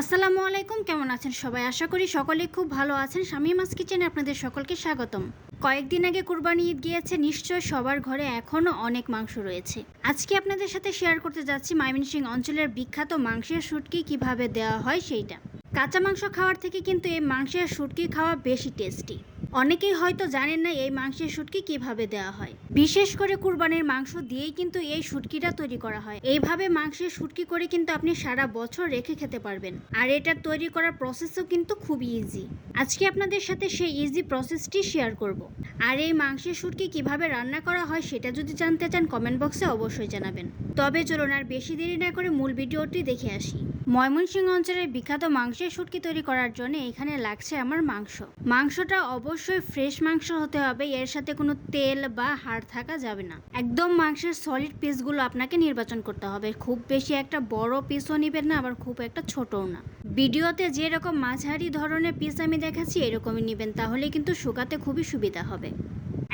আসসালামু আলাইকুম, কেমন আছেন সবাই? আশা করি সকলে খুব ভালো আছেন। স্বামী মাছ কিচেনে আপনাদের সকলকে স্বাগতম। কয়েকদিন আগে কুরবানি ঈদ গিয়েছে নিশ্চয় সবার ঘরে এখনও অনেক মাংস রয়েছে। আজকে আপনাদের সাথে শেয়ার করতে যাচ্ছি ময়মনসিংহ অঞ্চলের বিখ্যাত মাংসের শুটকি কীভাবে দেওয়া হয় সেইটা। কাঁচা মাংস খাওয়ার থেকে কিন্তু এই মাংসের শুটকি খাওয়া বেশি টেস্টি অনেকেই হয়তো জানেন না এই মাংসের শুটকি কীভাবে দেওয়া হয়। বিশেষ করে কুরবানির মাংস দিয়েই কিন্তু এই শুটকিটা তৈরি করা হয়। এইভাবে মাংসের শুটকি করে কিন্তু আপনি সারা বছর রেখে খেতে পারবেন। আর এটা তৈরি করার প্রসেসও কিন্তু খুব ইজি আজকে আপনাদের সাথে সেই ইজি প্রসেসটি শেয়ার করব। আর এই মাংসের শুটকি কীভাবে রান্না করা হয় সেটা যদি জানতে চান কমেন্ট বক্সে অবশ্যই জানাবেন। তবে চলুন আর বেশি দেরি না করে মূল ভিডিওটি দেখে আসি। ময়মনসিংহ অঞ্চলের বিখ্যাত মাংসের শুটকি তৈরি করার জন্য এখানে লাগছে আমার মাংস। মাংসটা অবশ্যই ফ্রেশ মাংস হতে হবে। এর সাথে কোনো তেল বা হাড় থাকা যাবে না। একদম মাংসের সলিড পিসগুলো আপনাকে নির্বাচন করতে হবে। খুব বেশি একটা বড় পিসও নেবেন না, আবার খুব একটা ছোটও না। ভিডিওতে যেরকম মাঝারি ধরনের পিস আমি দেখাচ্ছি, এরকমই নেবেন, তাহলে কিন্তু শুকাতে খুবই সুবিধা হবে।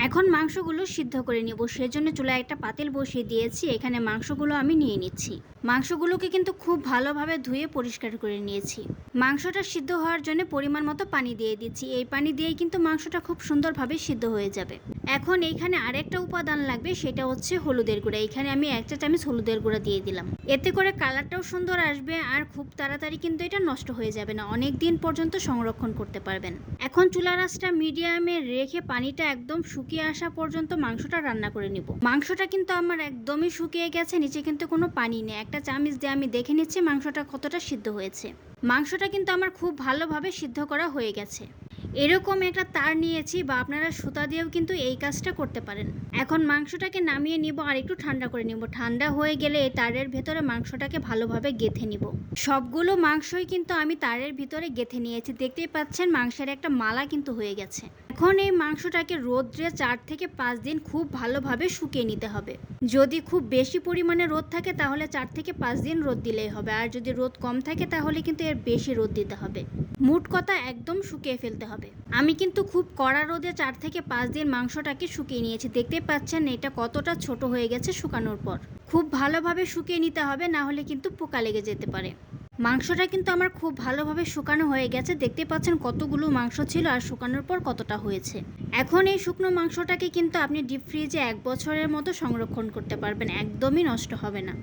এখন মাংসগুলো সিদ্ধ করে নেব, সেজন্য চুলায় একটা পাতিল বসিয়ে দিয়েছি, এখানে মাংসগুলো আমি নিয়ে নিচ্ছি। মাংসগুলোকে কিন্তু খুব ভালোভাবে ধুয়ে পরিষ্কার করে নিয়েছি। মাংসটা সিদ্ধ হওয়ার জন্য পরিমাণ মতো পানি দিয়ে দিচ্ছি। এই পানি দিয়েই কিন্তু মাংসটা খুব সুন্দরভাবে সিদ্ধ হয়ে যাবে। এখন এইখানে আরেকটা উপাদান লাগবে, সেটা হচ্ছে হলুদের গুঁড়া। এখানে আমি এক চা চামচ হলুদের গুঁড়া দিয়ে দিলাম। এতে করে কালারটাও সুন্দর আসবে আর খুব তাড়াতাড়ি কিন্তু এটা নষ্ট হয়ে যাবে না। অনেক দিন পর্যন্ত সংরক্ষণ করতে পারবেন। এখন চুলা আঁচটা মিডিয়ামে রেখে পানিটা একদম শুকিয়ে আসা পর্যন্ত মাংসটা রান্না করে নিব। মাংসটা কিন্তু আমার একদমই শুকিয়ে গেছে, নিচে কিন্তু কোনো পানি নেই। একটা চামচ দিয়ে আমি দেখে নিচ্ছি মাংসটা কতটা সিদ্ধ হয়েছে। মাংসটা কিন্তু আমার খুব ভালোভাবে সিদ্ধ করা হয়ে গেছে। এরকম একটা তার নিয়েছি বা আপনারা সুতা দিয়েও কিন্তু এই কাজটা করতে পারেন। এখন মাংসটাকে নামিয়ে নিব আর একটু ঠান্ডা করে নিব। ঠান্ডা হয়ে গেলে এই তারের ভেতরে মাংসটাকে ভালোভাবে গেথে নিব। সবগুলো মাংসই কিন্তু আমি তারের ভিতরে গেথে নিয়েছি। দেখতেই পাচ্ছেন মাংসের একটা মালা কিন্তু হয়ে গেছে। এখন এই মাংসটাকে রোদ্রে চার থেকে পাঁচ দিন খুব ভালোভাবে শুকিয়ে নিতে হবে। যদি খুব বেশি পরিমাণে রোদ থাকে তাহলে চার থেকে পাঁচ দিন রোদ দিলেই হবে। আর যদি রোদ কম থাকে তাহলে কিন্তু এর বেশি রোদ দিতে হবে। মুট কথা একদম শুকিয়ে ফেলতে হবে। আমি কিন্তু খুব কড়া রোদে চার থেকে পাঁচ দিন মাংসটাকে শুকিয়ে নিয়েছি। দেখতে পাচ্ছেন এটা কতটা ছোট হয়ে গেছে শুকানোর পর। খুব ভালোভাবে শুকিয়ে নিতে হবে, না হলে কিন্তু পোকা লেগে যেতে পারে। মাংসটা কিন্তু আমার খুব ভালোভাবে শুকানো হয়ে গেছে। দেখতে পাচ্ছেন কতগুলো মাংস ছিল আর শুকানোর পর কতটা হয়েছে। এখন এই শুকনো মাংসটাকে কিন্তু আপনি ডিপ ফ্রিজে এক বছরের মতো সংরক্ষণ করতে পারবেন, একদমই নষ্ট হবে না।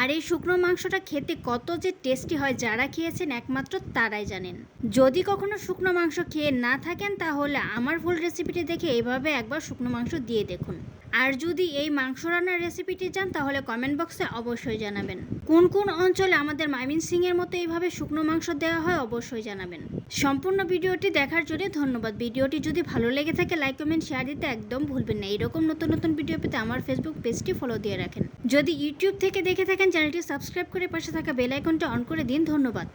আর এই শুকনো মাংসটা খেতে কত যে টেস্টি হয় যারা খেয়েছেন একমাত্র তারাই জানেন। যদি কখনো শুকনো মাংস খেয়ে না থাকেন তাহলে আমার ফুল রেসিপিটি দেখে এভাবে একবার শুকনো মাংস দিয়ে দেখুন। আর যদি এই মাংস রান্নার রেসিপিটি চান, তাহলে কমেন্ট বক্সে অবশ্যই জানাবেন। কোন কোন অঞ্চলে আমাদের মাইমিন সিং এর মতো এইভাবে শুকনো মাংস দেওয়া হয়, অবশ্যই জানাবেন। সম্পূর্ণ ভিডিওটি দেখার জন্য ধন্যবাদ। ভিডিওটি যদি ভালো লেগে থাকে লাইক কমেন্ট শেয়ার দিতে একদম ভুলবেন না। এরকম নতুন নতুন ভিডিও পেতে আমার ফেসবুক পেজটি ফলো দিয়ে রাখেন। যদি ইউটিউব থেকে দেখে থাকেন চ্যানেলটি সাবস্ক্রাইব করে পাশে থাকা বেল আইকনটা অন করে দিন। ধন্যবাদ।